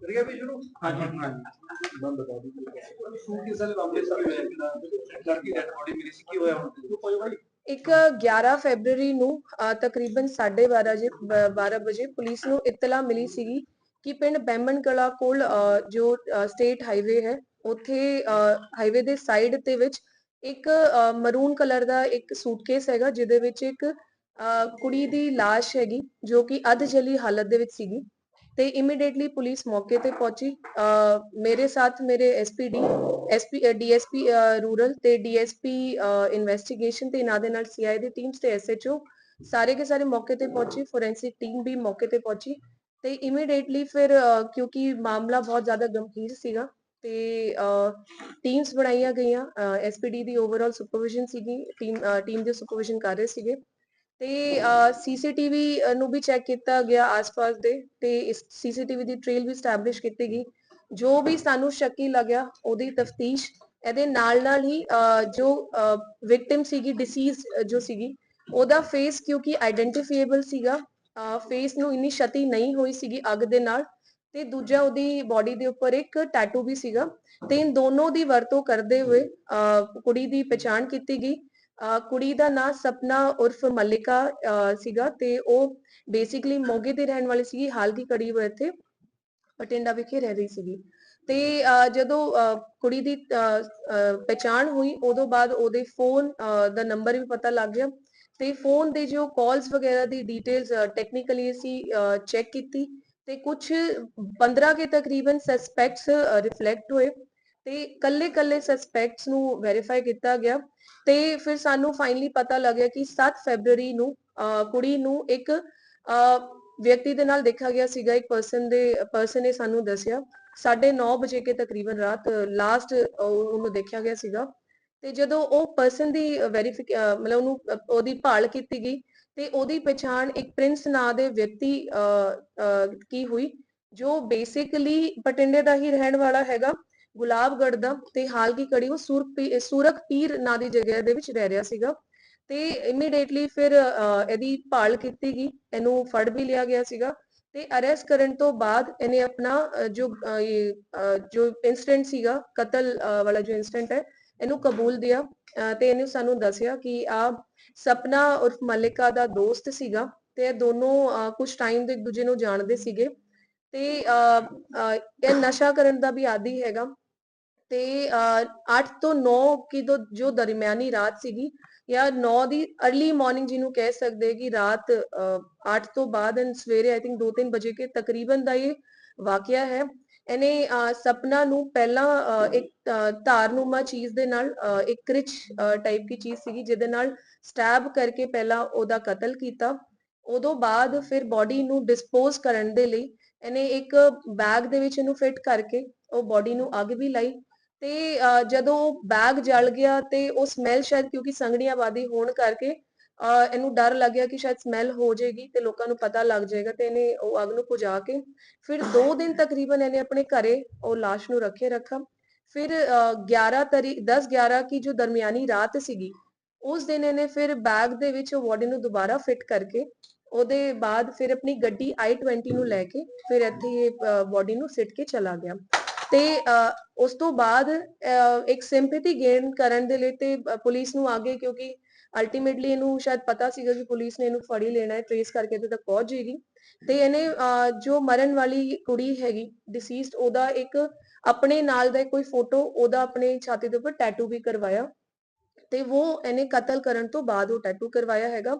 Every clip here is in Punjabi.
ਕਰੀਏ ਵੀ ਸ਼ੁਰੂ ਹਾਂਜੀ ਹਾਂਜੀ ਬੰਦ ਬਤਾ ਦਿਓ ਸ਼ੂ ਕਿਸ ਵਾਲੇ ਮਾਮਲੇ ਸਾਹਮਣੇ ਆਇਆ ਕਿ ਲੜਕੀ ਡੈਡ ਬੋਡੀ ਮਿਲੀ ਸੀ ਕੀ ਹੋਇਆ ਹੁਣ ਕੋਈ ਭਾਈ ਇੱਕ 11 ਫੈਬਰੂਰੀ ਨੂੰ ਤਕਰੀਬਨ 12:30 ਵਜੇ 12 ਵਜੇ ਪੁਲਿਸ ਨੂੰ ਇਤਲਾ ਮਿਲੀ ਸੀਗੀ ਕਿ ਪਿੰਡ ਬੈਂਬਨ ਕਲਾ ਕੋਲ ਜੋ ਸਟੇਟ ਹਾਈਵੇ ਹੈ, ਉੱਥੇ ਹਾਈਵੇ ਦੇ ਸਾਈਡ ਤੇ ਵਿੱਚ ਇੱਕ ਮਰੂਨ ਕਲਰ ਦਾ ਇੱਕ ਸੂਟਕੇਸ ਹੈਗਾ, ਜਿਹਦੇ ਵਿੱਚ ਇੱਕ ਕੁੜੀ ਦੀ লাশ ਹੈਗੀ, ਜੋ ਕਿ ਅੱਧ ਜਲੀ ਹਾਲਤ ਦੇ ਵਿੱਚ ਸੀਗੀ ਤੇ ਇਮੀਡੀਏਟਲੀ ਪੁਲਿਸ ਮੌਕੇ ਤੇ ਪਹੁੰਚੀ। ਮੇਰੇ ਸਾਥ ਮੇਰੇ ਐਸਪੀਡੀ ਐਸਪੀ ਡੀਐਸਪੀ ਰੂਰਲ ਤੇ ਡੀਐਸਪੀ ਇਨਵੈਸਟੀਗੇਸ਼ਨ ਤੇ ਇਹਨਾਂ ਦੇ ਨਾਲ ਸੀਆਈ ਦੀ ਟੀਮਸ ਤੇ ਐਸਐਚਓ ਸਾਰੇ ਕੇ ਸਾਰੇ ਮੌਕੇ ਤੇ ਪਹੁੰਚੀ ਫੋਰੈਂਸਿਕ ਟੀਮ ਵੀ ਮੌਕੇ ਤੇ ਪਹੁੰਚੀ ਤੇ ਇਮੀਡੀਏਟਲੀ ਫਿਰ ਕਿਉਂਕਿ ਮਾਮਲਾ ਬਹੁਤ ਜ਼ਿਆਦਾ ਗੰਭੀਰ ਸੀਗਾ ਤੇ ਟੀਮਸ ਬਣਾਈਆਂ ਗਈਆਂ। ਐਸਪੀਡੀ ਦੀ ਓਵਰਆਲ ਸੁਪਰਵਿਜ਼ਨ ਸੀਗੀ ਟੀਮ ਟੀਮ ਦੇ ਸੁਪਰਵਿਜ਼ਨ ਕਰ ਰਹੇ ਸੀਗੇ। ਤੇ ਸੀਸੀਟੀਵੀ ਨੂੰ ਵੀ ਚੈੱਕ ਕੀਤਾ ਗਿਆ ਆਸ-ਪਾਸ ਦੇ ਤੇ ਇਸ ਸੀਸੀਟੀਵੀ ਦੀ ਟ੍ਰੇਲ ਵੀ ਸਟੈਬਲਿਸ਼ ਕੀਤੀ ਗਈ। ਜੋ ਵੀ ਸਾਨੂੰ ਸ਼ੱਕੀ ਲੱਗਿਆ ਉਹਦੀ ਤਫਤੀਸ਼ ਇਹਦੇ ਨਾਲ ਨਾਲ ਹੀ ਜੋ ਵਿਕਟਿਮ ਸੀਗੀ ਡਿਸੀਜ਼ ਜੋ ਸੀਗੀ ਉਹਦਾ ਫੇਸ ਕਿਉਂਕਿ ਆਇਡੈਂਟੀਫਾਈਏਬਲ ਸੀਗਾ ਫੇਸ ਨੂੰ ਇੰਨੀ ਛਤੀ ਨਹੀਂ ਹੋਈ ਸੀਗੀ ਅੱਗ ਦੇ ਨਾਲ ਤੇ ਦੂਜਾ ਉਹਦੀ ਬਾਡੀ ਦੇ ਉੱਪਰ ਇੱਕ ਟੈਟੂ ਵੀ ਸੀਗਾ ਤੇ ਇਨ ਦੋਨੋਂ ਦੀ ਵਰਤੋਂ ਕਰਦੇ ਹੋਏ ਅਹ, ਕੁੜੀ ਦੀ ਪਛਾਣ ਕੀਤੀ ਗਈ ਕੁੜੀ ਦਾ ਨਾਂ ਸਪਨਾ ਉਰਫ ਮਲਿਕਾ ਸੀਗਾ ਤੇ ਉਹ ਬੇਸਿਕਲੀ ਮੋਗੇ ਦੀ ਰਹਿਣ ਵਾਲੀ ਸੀਗੀ, ਹਾਲ ਦੀ ਕੜੀ ਉਹ ਇੱਥੇ ਬਠਿੰਡਾ ਵਿਖੇ ਰਹਿ ਰਹੀ ਸੀਗੀ। ਤੇ ਜਦੋਂ ਕੁੜੀ ਦੀ ਪਛਾਣ ਹੋਈ, ਉਦੋਂ ਬਾਅਦ ਉਹਦੇ ਫੋਨ ਦਾ ਨੰਬਰ ਵੀ ਪਤਾ ਲੱਗ ਗਿਆ ਤੇ ਫੋਨ ਦੇ ਜੋ ਕਾਲਸ ਵਗੈਰਾ ਦੀ ਡਿਟੇਲਸ ਟੈਕਨੀਕਲੀ ਅਸੀਂ ਚੈੱਕ ਕੀਤੀ ਤੇ ਕੁਝ 15 ਕੇ ਤਕਰੀਬਨ ਸਸਪੈਕਟਸ ਰਿਫਲੈਕਟ ਹੋਏ। ਤੇ ਕੱਲੇ ਕੱਲੇ ਸਸਪੈਕਟਸ ਨੂੰ ਵੈਰੀਫਾਈ ਕੀਤਾ ਗਿਆ ਤੇ ਫਿਰ ਸਾਨੂੰ ਫਾਈਨਲੀ ਪਤਾ ਲੱਗਿਆ ਕਿ 7 ਫੈਬਰੂਰੀ ਨੂੰ ਕੁੜੀ ਨੂੰ ਇੱਕ ਵਿਅਕਤੀ ਦੇ ਨਾਲ ਦੇਖਿਆ ਗਿਆ ਸੀਗਾ, ਇੱਕ ਪਰਸਨ ਦੇ ਪਰਸਨ ਨੇ ਸਾਨੂੰ ਦੱਸਿਆ। 9:30 ਵਜੇ ਕੇ ਤਕਰੀਬਨ ਰਾਤ ਲਾਸਟ ਉਹਨੂੰ ਦੇਖਿਆ ਗਿਆ ਸੀਗਾ। ਤੇ ਜਦੋਂ ਉਹ ਪਰਸਨ ਦੀ ਵੈਰੀਫਿਕ ਮਤਲਬ ਉਹਨੂੰ, ਉਹਦੀ ਭਾਲ ਕੀਤੀ ਗਈ ਤੇ ਉਹਦੀ ਪਛਾਣ ਇੱਕ ਪ੍ਰਿੰਸ ਨਾਂ ਦੇ ਵਿਅਕਤੀ ਕੀ ਹੋਈ, ਜੋ ਬੇਸਿਕਲੀ ਪਟਿੰਡੇ ਦਾ ਹੀ ਰਹਿਣ ਵਾਲਾ ਹੈਗਾ। ਗੁਲਾਬਗੜ੍ਹ ਦਾ ਤੇ ਹਾਲ ਕੀ ਕੜੀ ਉਹ ਸੂਰਪੀ ਸੂਰਖ ਪੀਰ ਨਾਂ ਦੀ ਜਗ੍ਹਾ ਦੇ ਵਿੱਚ ਰਹਿ ਰਿਹਾ ਸੀਗਾ ਤੇ ਇਮੀਡੀਏਟਲੀ ਫਿਰ ਇਹਦੀ ਭਾਲ ਕੀਤੀ ਗਈ ਇਹਨੂੰ ਫੜ ਵੀ ਲਿਆ ਗਿਆ ਸੀਗਾ ਤੇ ਅਰੈਸਟ ਕਰਨ ਤੋਂ ਬਾਅਦ ਇਹਨੇ ਆਪਣਾ ਜੋ ਜੋ ਇਨਸੀਡੈਂਟ ਸੀਗਾ ਕਤਲ ਵਾਲਾ ਜੋ ਇਨਸੀਡੈਂਟ ਹੈ ਇਹਨੂੰ ਕਬੂਲ ਦਿਆ ਤੇ ਇਹਨੇ ਸਾਨੂੰ ਦੱਸਿਆ ਕਿ ਆ ਸਪਨਾ ਉਰਫ ਮਲਿਕਾ ਦਾ ਦੋਸਤ ਸੀਗਾ ਤੇ ਇਹ ਦੋਨੋਂ ਕੁਝ ਟਾਈਮ ਦੇ ਇੱਕ ਦੂਜੇ ਨੂੰ ਜਾਣਦੇ ਸੀਗੇ ਤੇ ਅ, ਇਹ ਨਸ਼ਾ ਕਰਨ ਦਾ ਵੀ ਆਦੀ ਹੈਗਾ ਤੇ 8 ਤੋਂ 9 ਕੀ ਦੋ ਜੋ ਦਰਮਿਆਨੀ ਰਾਤ ਸੀਗੀ ਜਾਂ 9 ਦੀ अर्ਲੀ ਮਾਰਨਿੰਗ ਜਿਹਨੂੰ ਕਹਿ ਸਕਦੇ ਕਿ ਰਾਤ 8 ਤੋਂ ਬਾਅਦ ਐਂਡ ਸਵੇਰੇ ਆਈ ਥਿੰਕ 2-3 ਵਜੇ ਕੇ ਤਕਰੀਬਨ ਦਾ ਇਹ ਵਾਕਿਆ ਹੈ। ਇਹਨੇ ਸਪਨਾ ਨੂੰ ਪਹਿਲਾਂ ਇੱਕ ਅ, ਧਾਰਨੁਮਾ ਚੀਜ਼ ਦੇ ਨਾਲ ਇੱਕ ਕ੍ਰਿਚ ਟਾਈਪ ਦੀ ਚੀਜ਼ ਸੀਗੀ ਜਿਹਦੇ ਨਾਲ ਸਟੈਬ ਕਰਕੇ ਪਹਿਲਾਂ ਉਹਦਾ ਕਤਲ ਕੀਤਾ। ਉਦੋਂ ਬਾਅਦ ਫਿਰ ਬਾਡੀ ਨੂੰ ਡਿਸਪੋਜ਼ ਕਰਨ ਦੇ ਲਈ ਇਹਨੇ ਇੱਕ ਬੈਗ ਦੇ ਵਿੱਚ ਇਹਨੂੰ ਫਿੱਟ ਕਰਕੇ ਉਹ ਬਾਡੀ ਨੂੰ ਅੱਗ ਵੀ ਲਾਈ। ਤੇ ਜਦੋਂ ਬੈਗ ਜਲ ਗਿਆ ਤੇ ਉਹ ਸਮੈਲ ਸ਼ਾਇਦ ਕਿਉਂਕਿ ਸੰਘਣੀ ਆਬਾਦੀ ਹੋਣ ਕਰਕੇ ਇਹਨੂੰ ਡਰ ਲੱਗਿਆ ਕਿ ਸ਼ਾਇਦ ਸਮੈਲ ਹੋ ਜਾਏਗੀ ਤੇ ਲੋਕਾਂ ਨੂੰ ਪਤਾ ਲੱਗ ਜਾਏਗਾ ਤੇ ਇਹਨੇ ਉਹ ਅੱਗ ਨੂੰ ਬੁਝਾ ਕੇ ਫਿਰ 2 ਦਿਨ ਤਕਰੀਬਨ ਇਹਨੇ ਆਪਣੇ ਘਰੇ ਉਹ লাশ ਨੂੰ ਰੱਖੇ ਰੱਖਾ ਫਿਰ ਅ, 11 ਤਰੀਕ 10 11 ਕੀ ਜੋ ਦਰਮਿਆਨੀ ਰਾਤ ਸੀਗੀ ਉਸ ਦਿਨ ਇਹਨੇ ਫਿਰ ਬੈਗ ਦੇ ਵਿੱਚ ਉਹ ਬਾਡੀ ਨੂੰ ਦੁਬਾਰਾ ਫਿੱਟ ਕਰਕੇ ਉਹਦੇ ਬਾਅਦ ਫਿਰ ਆਪਣੀ ਗੱਡੀ i20 ਨੂੰ ਲੈ ਕੇ ਫਿਰ ਇੱਥੇ ਬਾਡੀ ਨੂੰ ਸਿੱਟ ਕੇ ਚਲਾ ਗਿਆ। ਤੇ ਉਸ ਤੋਂ ਬਾਅਦ ਇੱਕ ਸਿੰਪੈਥੀ ਗੇਨ ਕਰਨ ਦੇ ਲਈ ਤੇ ਪੁਲਿਸ ਨੂੰ ਆਗੇ ਕਿਉਂਕਿ ਅਲਟੀਮੇਟਲੀ ਇਹਨੂੰ ਸ਼ਾਇਦ ਪਤਾ ਸੀਗਾ ਕਿ ਪੁਲਿਸ ਨੇ ਇਹਨੂੰ ਫੜ ਹੀ ਲੈਣਾ ਹੈ ਟ੍ਰੇਸ ਕਰਕੇ ਤੇ ਤੱਕ ਪਹੁੰਚ ਜਾਏਗੀ ਤੇ ਇਹਨੇ ਜੋ ਮਰਨ ਵਾਲੀ ਕੁੜੀ ਹੈਗੀ ਡਿਸੀਜ਼ਡ ਉਹਦਾ ਇੱਕ ਆਪਣੇ ਨਾਲ ਦਾ ਕੋਈ ਫੋਟੋ ਉਹਦਾ ਆਪਣੇ ਛਾਤੀ ਦੇ ਉੱਪਰ ਟੈਟੂ ਵੀ ਕਰਵਾਇਆ। ਤੇ ਉਹ ਇਹਨੇ ਕਤਲ ਕਰਨ ਤੋਂ ਬਾਅਦ ਉਹ ਟੈਟੂ ਕਰਵਾਇਆ ਹੈਗਾ।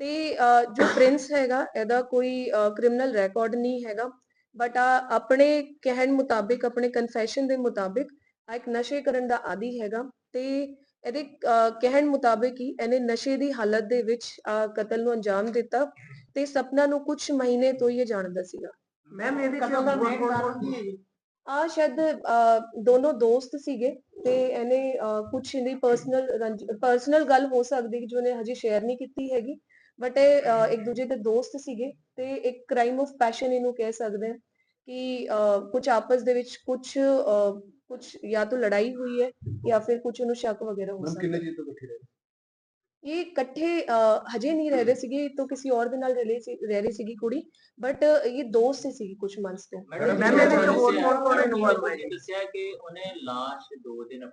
ਤੇ ਜੋ ਪ੍ਰਿੰਸ ਹੈਗਾ, ਇਹਦਾ ਕੋਈ ਕ੍ਰਿਮੀਨਲ ਰਿਕਾਰਡ ਨਹੀਂ ਹੈਗਾ। ਬਟ ਆਪਣੇ ਕਹਿਣ ਮੁਤਾਬਿਕ ਆਪਣੇ ਕਨਫੈਸ਼ਨ ਦੇ ਮੁਤਾਬਿਕ ਆ ਇੱਕ ਨਸ਼ੇ ਕਰਨ ਦਾ ਆਦੀ ਹੈਗਾ ਤੇ ਇਹਦੇ ਕਹਿਣ ਮੁਤਾਬਿਕ ਹੀ ਇਹਨੇ ਨਸ਼ੇ ਦੀ ਹਾਲਤ ਦੇ ਵਿੱਚ ਕਤਲ ਨੂੰ ਅੰਜਾਮ ਦਿੱਤਾ ਤੇ ਸਪਨਾ ਨੂੰ ਕੁਝ ਮਹੀਨੇ ਤੋਂ ਹੀ ਇਹ ਜਾਣਦਾ ਸੀਗਾ। ਮੈਮ ਇਹਦੇ ਚ ਹੋਰ ਕੌਣ ਕੀ ਹੈ ਜੀ? ਆ ਸ਼ਾਇਦ ਦੋਨੋਂ ਦੋਸਤ ਸੀਗੇ ਤੇ ਇਹਨੇ ਕੁਝ ਇਹਦੀ ਪਰਸਨਲ ਪਰਸਨਲ ਗੱਲ ਹੋ ਸਕਦੀ ਕਿ ਜੋ ਇਹਨੇ ਹਜੇ ਸ਼ੇਅਰ ਨਹੀਂ ਕੀਤੀ ਹੈਗੀ। ਬਟ ਇਹ ਇੱਕ ਦੂਜੇ ਦੇ ਦੋਸਤ ਸੀਗੇ ਤੇ ਇੱਕ ਕ੍ਰਾਈਮ ਆਫ ਪੈਸ਼ਨ ਇਹਨੂੰ ਕਹਿ ਸਕਦੇ ਹਾਂ ਕਿ ਕੁਝ ਆਪਸ ਦੇ ਵਿੱਚ ਕੁਝ ਕੁਝ ਜਾਂ ਤਾਂ ਲੜਾਈ ਹੋਈ ਹੈ ਜਾਂ ਫਿਰ ਕੁਝ ਉਹਨੂੰ ਸ਼ੱਕ ਵਗੈਰਾ ਹੋ ਮੈਮ ਸਕਦਾ ਕਿੰਨੇ ਤੋਂ ਇਕੱਠੇ ਰਹੇ? ਇਹ ਇਕੱਠੇ ਅਹ, ਹਜੇ ਨਹੀਂ ਰਹਿ ਰਹੇ ਸੀਗੇ ਇਹ ਤੋਂ ਕਿਸੇ ਹੋਰ ਦੇ ਨਾਲ ਰਹਿ ਰਹੀ ਸੀ ਰਹਿ ਰਹੀ ਸੀਗੀ ਕੁੜੀ ਬਟ ਇਹ ਦੋਸਤ ਸੀਗੀ ਕੁਝ ਮੰਥਸ ਤੋਂ। ਮੈਡਮ, ਇਹਦੇ ਵਿੱਚ ਹੋਰ ਕੌਣ ਕੌਣ involved ਹੈ? ਦੱਸਿਆ ਕਿ ਉਹਨੇ ਲਾਸ਼ ਦੋ ਦਿਨ